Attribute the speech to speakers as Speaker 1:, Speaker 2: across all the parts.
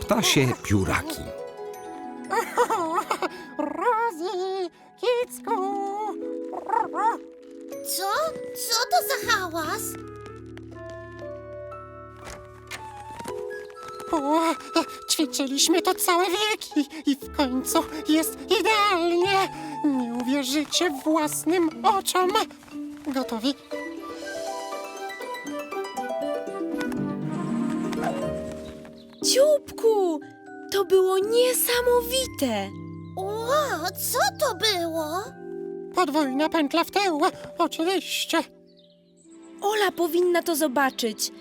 Speaker 1: Ptasie pióraki.
Speaker 2: Rosie, Kicku!
Speaker 3: Co? Co to za hałas?
Speaker 2: O, ćwiczyliśmy to całe wieki i w końcu jest idealnie. Nie uwierzycie własnym oczom. Gotowi?
Speaker 4: Ciupku, to było niesamowite.
Speaker 3: Ło, co to było?
Speaker 2: Podwójna pętla w tył, oczywiście.
Speaker 4: Ola powinna to zobaczyć.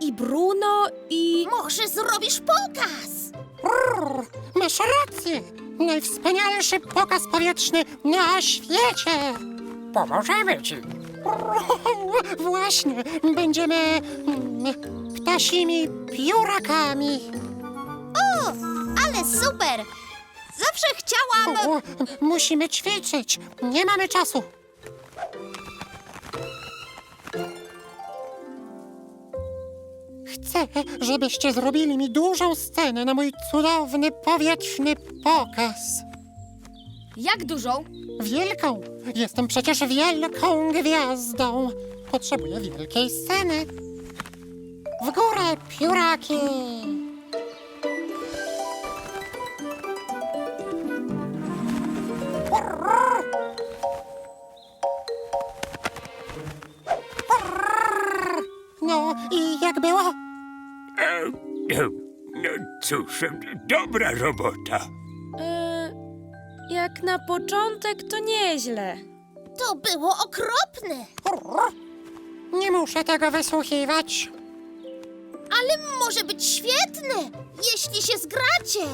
Speaker 4: I Bruno, i...
Speaker 3: Może zrobisz pokaz?
Speaker 2: Brrr, masz rację. Najwspanialszy pokaz powietrzny na świecie. Pomożemy ci. Właśnie, będziemy mm, ptasimi piórakami.
Speaker 3: Ale super! Zawsze chciałam...
Speaker 2: O, musimy ćwiczyć. Nie mamy czasu. Chcę, żebyście zrobili mi dużą scenę na mój cudowny powietrzny pokaz.
Speaker 5: Jak dużą?
Speaker 2: Wielką. Jestem przecież wielką gwiazdą. Potrzebuję wielkiej sceny. W górę, pióraki! No i jak było?
Speaker 6: E, e, No cóż, dobra robota.
Speaker 4: E, jak na początek to nieźle.
Speaker 3: To było okropne,
Speaker 2: Nie muszę tego wysłuchiwać.
Speaker 3: Ale może być świetne, jeśli się zgracie.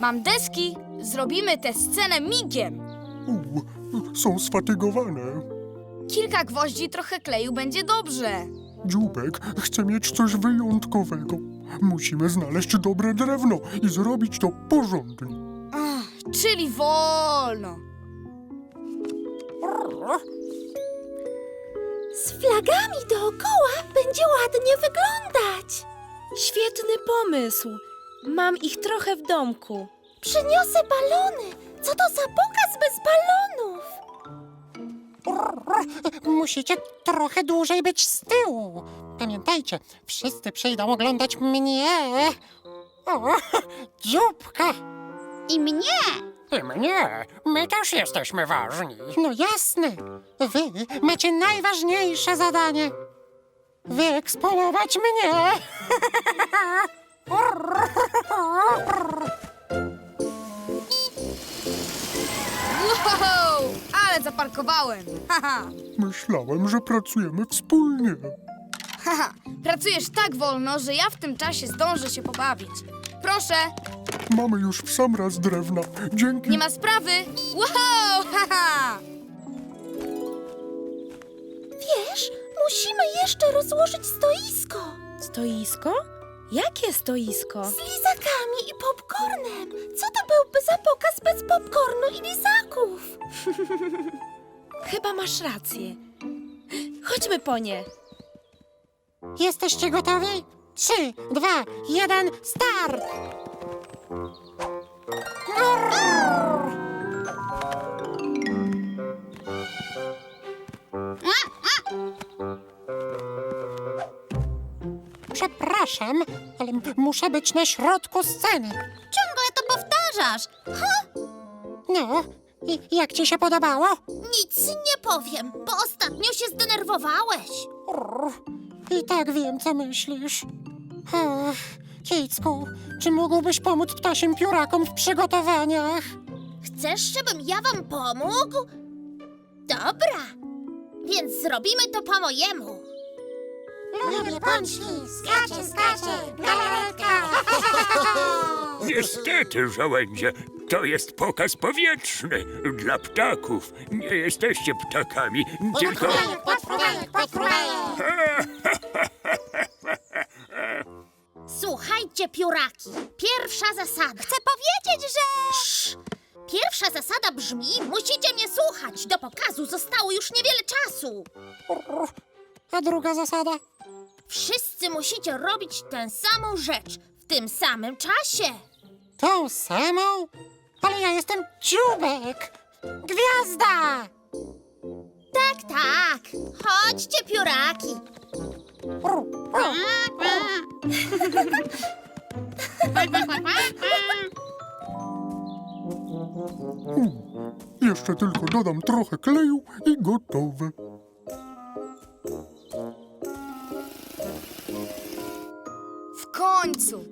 Speaker 5: Mam deski. Zrobimy tę scenę migiem.
Speaker 7: U, są sfatygowane.
Speaker 5: Kilka gwoździ, trochę kleju, będzie dobrze.
Speaker 7: Dziubek chce mieć coś wyjątkowego. Musimy znaleźć dobre drewno i zrobić to porządnie.
Speaker 5: Ach, czyli wolno.
Speaker 3: Z flagami dookoła będzie ładnie wyglądać.
Speaker 4: Świetny pomysł. Mam ich trochę w domku.
Speaker 3: Przyniosę balony. Co to za pokaz bez balonów?
Speaker 2: Musicie trochę dłużej być z tyłu. Pamiętajcie, wszyscy przyjdą oglądać mnie. O, dzióbka.
Speaker 3: I mnie.
Speaker 2: I mnie. My też jesteśmy ważni. No jasne. Wy macie najważniejsze zadanie. Wyeksponować mnie.
Speaker 5: Wow, ale zaparkowałem. Haha,
Speaker 7: Myślałem, że pracujemy wspólnie.
Speaker 5: haha. Pracujesz tak wolno, że ja w tym czasie zdążę się pobawić. Proszę,
Speaker 7: Mamy już w sam raz drewna. Dzięki.
Speaker 5: nie ma sprawy. Wow, haha.
Speaker 3: Wiesz, musimy jeszcze rozłożyć stoisko.
Speaker 4: Stoisko? Jakie stoisko?
Speaker 3: Z lizakami i popcornem. Co to byłby za pokaz bez popcornu i lizaków?
Speaker 4: Chyba masz rację. Chodźmy po nie.
Speaker 2: Jesteście gotowi? Trzy, dwa, jeden, start! Przepraszam, ale muszę być na środku sceny.
Speaker 3: Ciągle to powtarzasz.
Speaker 2: No, i jak ci się podobało?
Speaker 3: Nic nie powiem, bo ostatnio się zdenerwowałeś.
Speaker 2: I tak wiem, co myślisz. Ach, Kicku, czy mógłbyś pomóc ptasim piórakom w przygotowaniach?
Speaker 3: Chcesz, żebym ja wam pomógł? Dobra, więc zrobimy to po mojemu.
Speaker 2: Lubię pączki, skacze, skacze, galaretka.
Speaker 6: Niestety, żołędzie, to jest pokaz powietrzny dla ptaków. Nie jesteście ptakami, tylko...
Speaker 2: Podfrujek, podfrujek.
Speaker 3: Słuchajcie, pióraki. Pierwsza zasada. Chcę powiedzieć, że... Pierwsza zasada brzmi: musicie mnie słuchać. Do pokazu zostało już niewiele czasu.
Speaker 2: A druga zasada?
Speaker 3: Wszyscy musicie robić tę samą rzecz w tym samym czasie.
Speaker 2: Tą samą? Ale ja jestem dziubek! Gwiazda!
Speaker 3: Tak, tak. Chodźcie, pióraki.
Speaker 7: Jeszcze tylko dodam trochę kleju i gotowe.
Speaker 5: W końcu!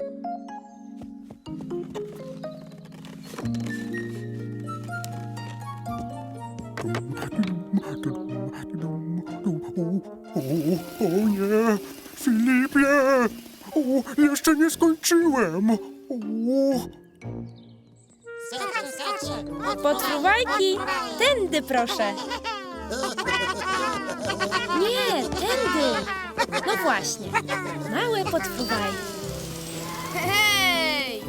Speaker 7: Nie skończyłem!
Speaker 4: Podfruwajki, tędy proszę. Nie, tędy. No właśnie, małe podfruwajki.
Speaker 5: Hej!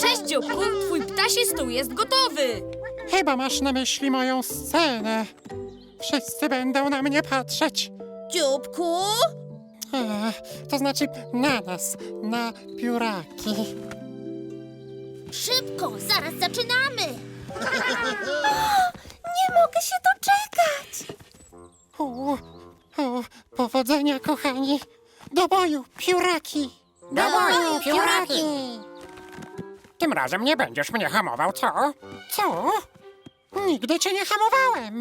Speaker 5: Cześć, dzióbku! Twój ptasi stół jest gotowy!
Speaker 2: Chyba masz na myśli moją scenę. Wszyscy będą na mnie patrzeć.
Speaker 3: Dzióbku?
Speaker 2: E, to znaczy na nas, na pióraki.
Speaker 3: Szybko, zaraz zaczynamy.
Speaker 4: Nie mogę się doczekać.
Speaker 2: O, o, powodzenia, kochani. Do boju, pióraki.
Speaker 3: Do boju, pióraki.
Speaker 2: Tym razem nie będziesz mnie hamował, co? Co? Nigdy cię nie hamowałem.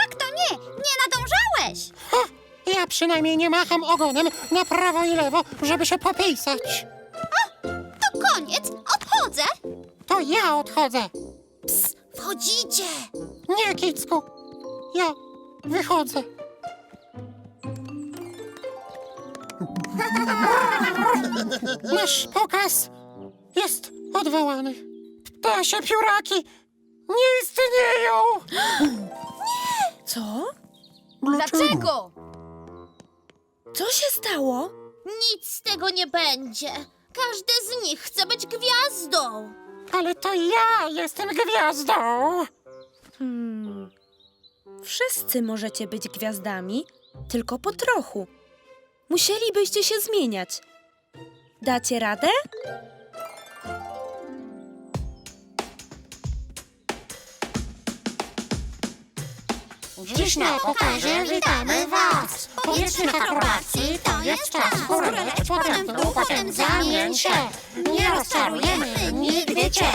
Speaker 3: Jak to nie? Nie nadążałeś.
Speaker 2: Ja przynajmniej nie macham ogonem na prawo i lewo, żeby się popisać.
Speaker 3: To koniec, odchodzę.
Speaker 2: To ja odchodzę.
Speaker 3: Wchodzicie.
Speaker 2: Nie, Kicku. Ja wychodzę. Nasz pokaz jest odwołany. Ptasie pióraki nie istnieją.
Speaker 4: Co?
Speaker 5: Dlaczego?
Speaker 4: Co się stało?
Speaker 3: Nic z tego nie będzie. Każdy z nich chce być gwiazdą.
Speaker 2: Ale to ja jestem gwiazdą.
Speaker 4: Hmm. Wszyscy możecie być gwiazdami, tylko po trochu. Musielibyście się zmieniać. Dacie radę?
Speaker 2: Dziś na pokazie witamy was. Powietrznych akrobacji to jest czas w górę, lecz potem w dół, potem zamień się. Nie rozczarujemy nigdy cię.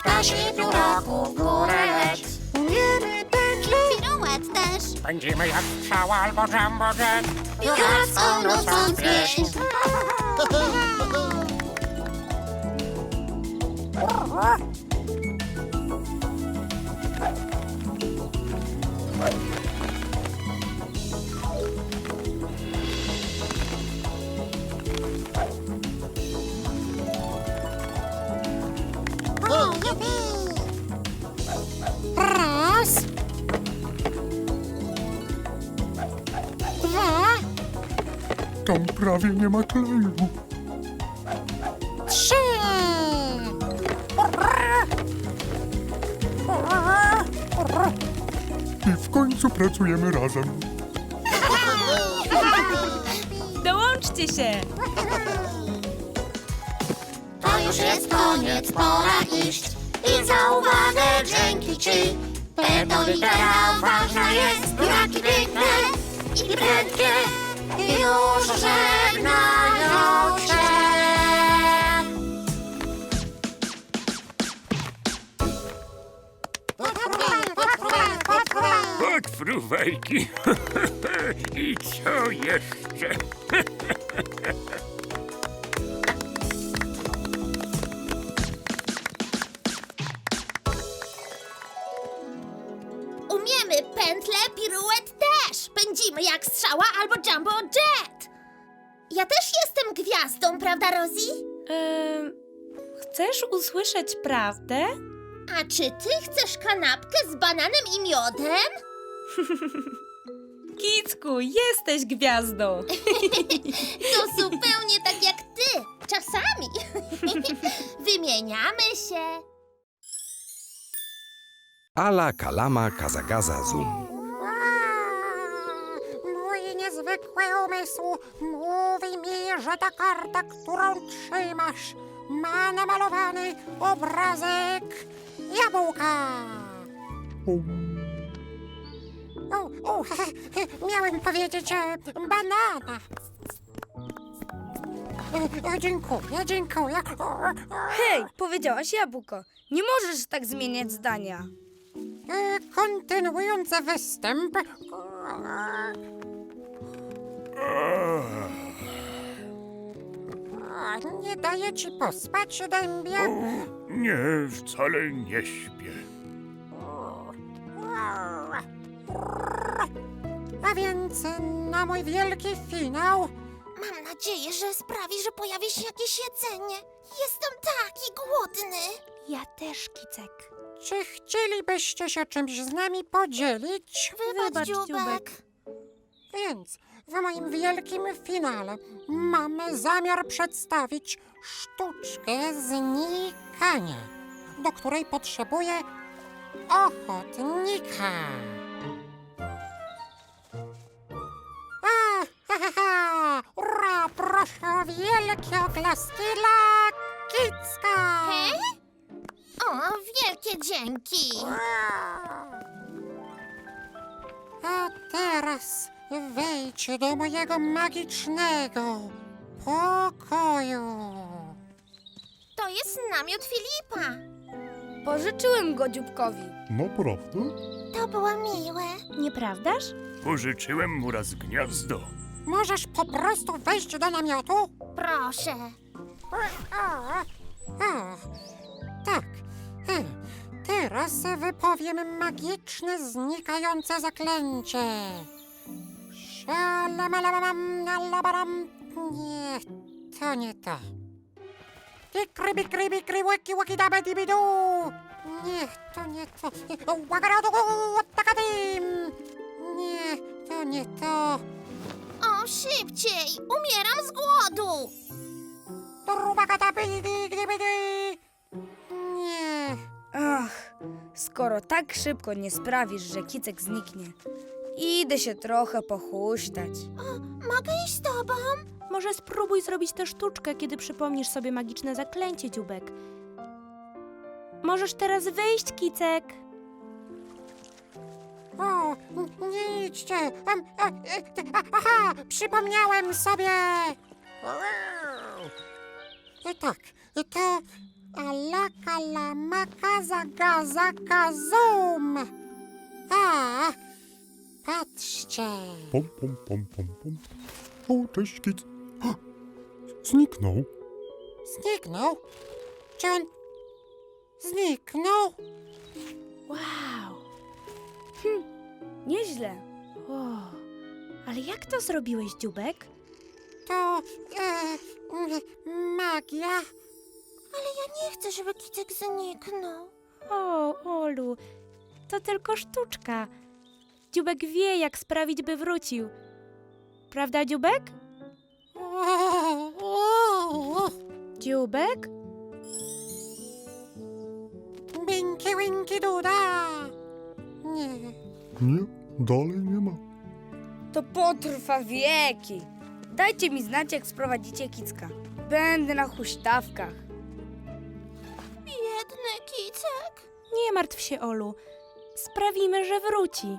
Speaker 2: Ptasi pióroku w górę leć. Umiemy pętlę.
Speaker 3: Piruet też.
Speaker 2: Będziemy jak strzała albo jumbo jet.
Speaker 3: Pióracką nocą pieśń.
Speaker 2: Raz. Dwa.
Speaker 7: tam prawie nie ma kleju.
Speaker 2: Trzy.
Speaker 7: I w końcu pracujemy razem.
Speaker 4: Dołączcie się!
Speaker 3: To już jest koniec, pora iść. I za uwagę dzięki ci. Peto litera ważna jest. Pióraki piękne i prędkie. Już żegnają cię.
Speaker 6: Potwruwajki. I co jeszcze?
Speaker 3: Rosie?
Speaker 4: Em, chcesz usłyszeć prawdę?
Speaker 3: A czy ty chcesz kanapkę z bananem i miodem?
Speaker 4: Kicku, jesteś gwiazdą!
Speaker 3: To zupełnie tak jak ty. Czasami. Wymieniamy się.
Speaker 1: Ala Kalama Kazagaza Zum.
Speaker 2: Mój niezwykły umysł mówi mi, że ta karta, którą trzymasz, ma namalowany obrazek jabłka. O, o, miałem powiedzieć e, banana. E, e, Dziękuję, dziękuję.
Speaker 5: Hej, powiedziałaś jabłko. Nie możesz tak zmieniać zdania.
Speaker 2: E, Kontynuując występ. Daje ci pospać, dębie?
Speaker 6: Nie, wcale nie śpię.
Speaker 2: A więc na mój wielki finał
Speaker 3: Mam nadzieję, że sprawi, że pojawi się jakieś jedzenie. Jestem taki głodny.
Speaker 4: Ja też, Kicek.
Speaker 2: Czy chcielibyście się czymś z nami podzielić?
Speaker 3: Wybacz,
Speaker 4: Wybacz,
Speaker 3: dziubek.
Speaker 4: dziubek.
Speaker 2: Więc w moim wielkim finale mamy zamiar przedstawić sztuczkę znikania, do której potrzebuję ochotnika. A, ha, ha, ha! Ura, proszę o wielkie oklaski dla Kicka!
Speaker 3: He? O, wielkie dzięki.
Speaker 2: A teraz wejdź do mojego magicznego pokoju.
Speaker 3: To jest namiot Filipa.
Speaker 5: Pożyczyłem go dzióbkowi.
Speaker 7: Naprawdę?
Speaker 3: To było miłe.
Speaker 4: Nieprawdaż?
Speaker 6: Pożyczyłem mu raz gniazdo.
Speaker 2: Możesz po prostu wejść do namiotu?
Speaker 3: Proszę.
Speaker 2: A, a, tak. E, Teraz wypowiem magiczne, znikające zaklęcie. Nie, to nie to. Bikry, bikry, bikry, łeki, łeki, dabe, dibidu. Nie, to nie to. Łagaradu, takadim. Nie, to nie to.
Speaker 3: O, szybciej. Umieram z głodu.
Speaker 2: Trubakatapidi, Nie.
Speaker 5: Ach, skoro tak szybko nie sprawisz, że kicek zniknie, idę się trochę pochuśtać.
Speaker 3: Mogę iść z tobą?
Speaker 4: Może spróbuj zrobić tę sztuczkę, kiedy przypomnisz sobie magiczne zaklęcie, dziubek. Możesz teraz wyjść, Kicek.
Speaker 2: O, nie idźcie. Em, e, e, te- a- Aha, przypomniałem sobie. I tak, i to alaka lamaka zagaza kazum. A, patrzcie.
Speaker 7: Pom, pom, pom, pom, pom. O, cześć, kit. Zniknął.
Speaker 2: Zniknął? Czy on zniknął?
Speaker 4: Wow.
Speaker 5: Nieźle.
Speaker 4: O, ale jak to zrobiłeś, dziubek?
Speaker 2: To e, m, magia.
Speaker 3: Ale ja nie chcę, żeby kicek zniknął.
Speaker 4: O, Olu, to tylko sztuczka. Dziubek wie, jak sprawić, by wrócił. Prawda, dziubek? Dziubek?
Speaker 2: Binki, winki, duda. Nie.
Speaker 7: Nie, dalej nie ma.
Speaker 5: To potrwa wieki. Dajcie mi znać, jak sprowadzicie kicka. Będę na huśtawkach.
Speaker 3: Biedny kicek.
Speaker 4: Nie martw się, Olu. Sprawimy, że wróci.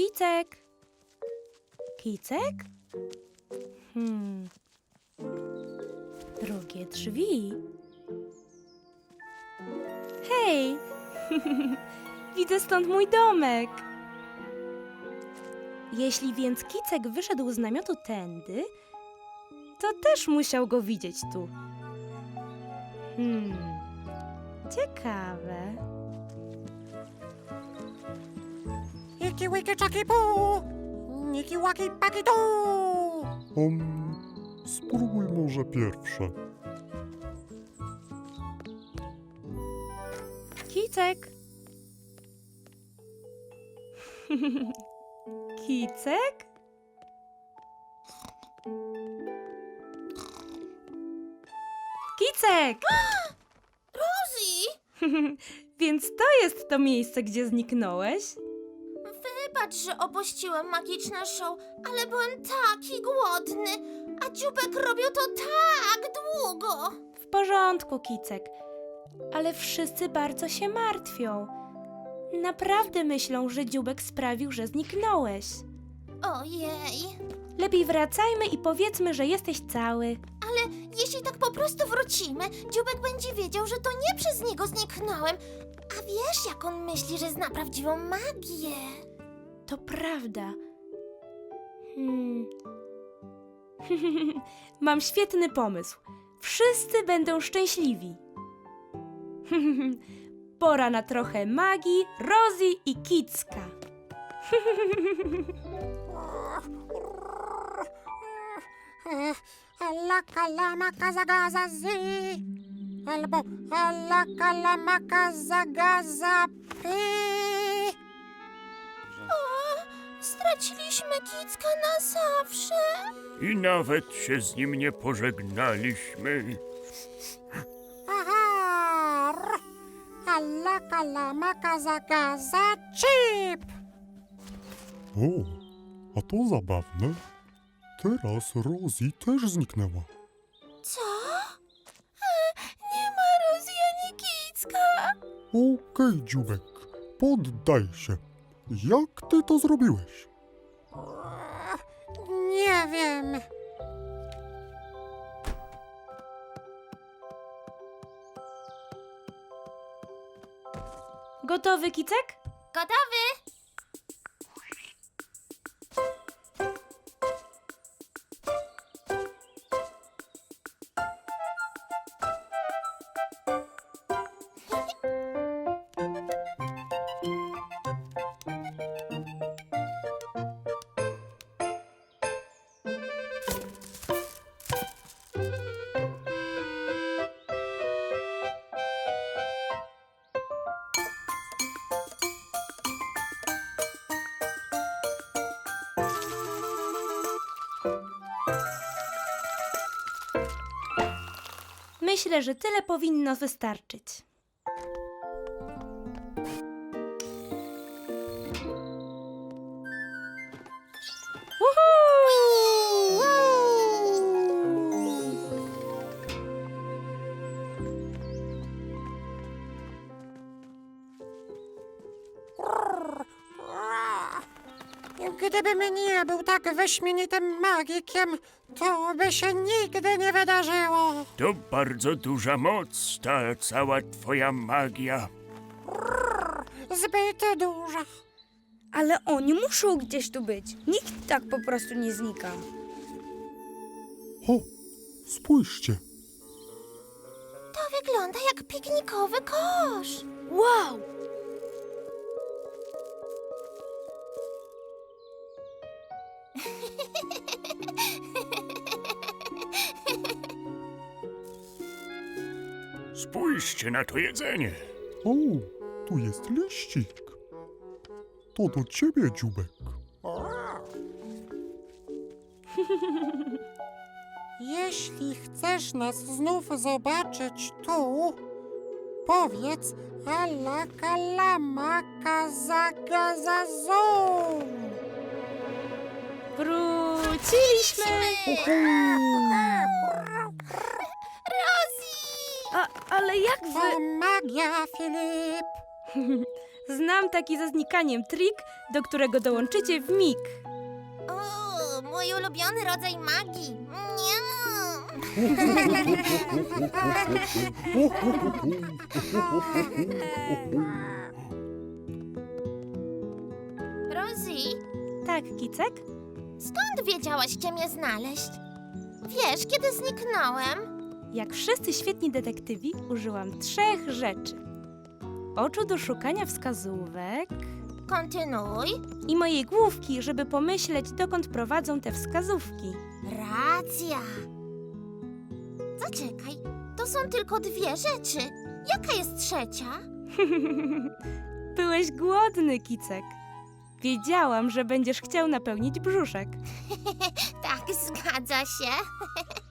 Speaker 4: Kicek. Kicek? Hmm. Drugie drzwi. Hej! Widzę stąd mój domek. Jeśli więc Kicek wyszedł z namiotu tędy, to też musiał go widzieć tu. Hmm. Ciekawe.
Speaker 2: Iki, wiki, czaki, pu. Niki, łaki, paki, tu.
Speaker 7: Um, spróbuj może pierwsze.
Speaker 4: Kicek. Kicek? Kicek!
Speaker 3: Rosie!
Speaker 4: Więc to jest to miejsce, gdzie zniknąłeś?
Speaker 3: Wybacz, że opuściłem magiczne show, ale byłem taki głodny, a dziubek robił to tak długo.
Speaker 4: W porządku, Kicek. Ale wszyscy bardzo się martwią. Naprawdę myślą, że dziubek sprawił, że zniknąłeś.
Speaker 3: Ojej.
Speaker 4: Lepiej wracajmy i powiedzmy, że jesteś cały.
Speaker 3: Ale jeśli tak po prostu wrócimy, dziubek będzie wiedział, że to nie przez niego zniknąłem. A wiesz, jak on myśli, że zna prawdziwą magię?
Speaker 4: To prawda. Hmm. Mam świetny pomysł. Wszyscy będą szczęśliwi. Pora na trochę magii, Rosie i Kicka.
Speaker 2: Alla kalama kazagaza zy. Albo alla kalama kazagaza py.
Speaker 3: Straciliśmy Kicka na zawsze.
Speaker 6: I nawet się z nim nie pożegnaliśmy.
Speaker 2: Aha. Alla kalama kazagaza chip.
Speaker 7: O, a to zabawne. Teraz Rosie też zniknęła.
Speaker 3: Co? E, Nie ma Rosie ani Kicka.
Speaker 7: Okej, dziubek, poddaj się. Jak ty to zrobiłeś?
Speaker 2: Nie wiem.
Speaker 4: Gotowy, Kicek?
Speaker 3: Gotowy?
Speaker 4: Myślę, że tyle powinno wystarczyć.
Speaker 2: Gdybym nie był tak wyśmienitym magikiem, to by się nigdy nie wydarzyło.
Speaker 6: To bardzo duża moc, ta cała twoja magia.
Speaker 2: Zbyt duża.
Speaker 5: Ale oni muszą gdzieś tu być. Nikt tak po prostu nie znika.
Speaker 7: O, spójrzcie.
Speaker 3: To wygląda jak piknikowy kosz.
Speaker 5: Wow!
Speaker 6: Spójrzcie na to jedzenie.
Speaker 7: O, tu jest liścik. To do ciebie, dziubek.
Speaker 2: Jeśli chcesz nas znów zobaczyć tu, powiedz Alla kalama kazagazazum.
Speaker 4: Wróciliśmy! A, ale jak wy...
Speaker 2: To magia, Filip.
Speaker 4: Znam taki ze znikaniem trik, do którego dołączycie w mig.
Speaker 3: O, mój ulubiony rodzaj magii. Nie. Rosie,
Speaker 4: Tak, Kicek?
Speaker 3: skąd wiedziałaś, gdzie mnie znaleźć? Wiesz, kiedy zniknąłem?
Speaker 4: Jak wszyscy świetni detektywi, użyłam trzech rzeczy. Oczu do szukania wskazówek
Speaker 3: Kontynuuj.
Speaker 4: i mojej główki, żeby pomyśleć, dokąd prowadzą te wskazówki.
Speaker 3: Racja. Zaczekaj, to są tylko dwie rzeczy. Jaka jest trzecia?
Speaker 4: Byłeś głodny, Kicek. Wiedziałam, że będziesz chciał napełnić brzuszek.
Speaker 3: Tak, zgadza się.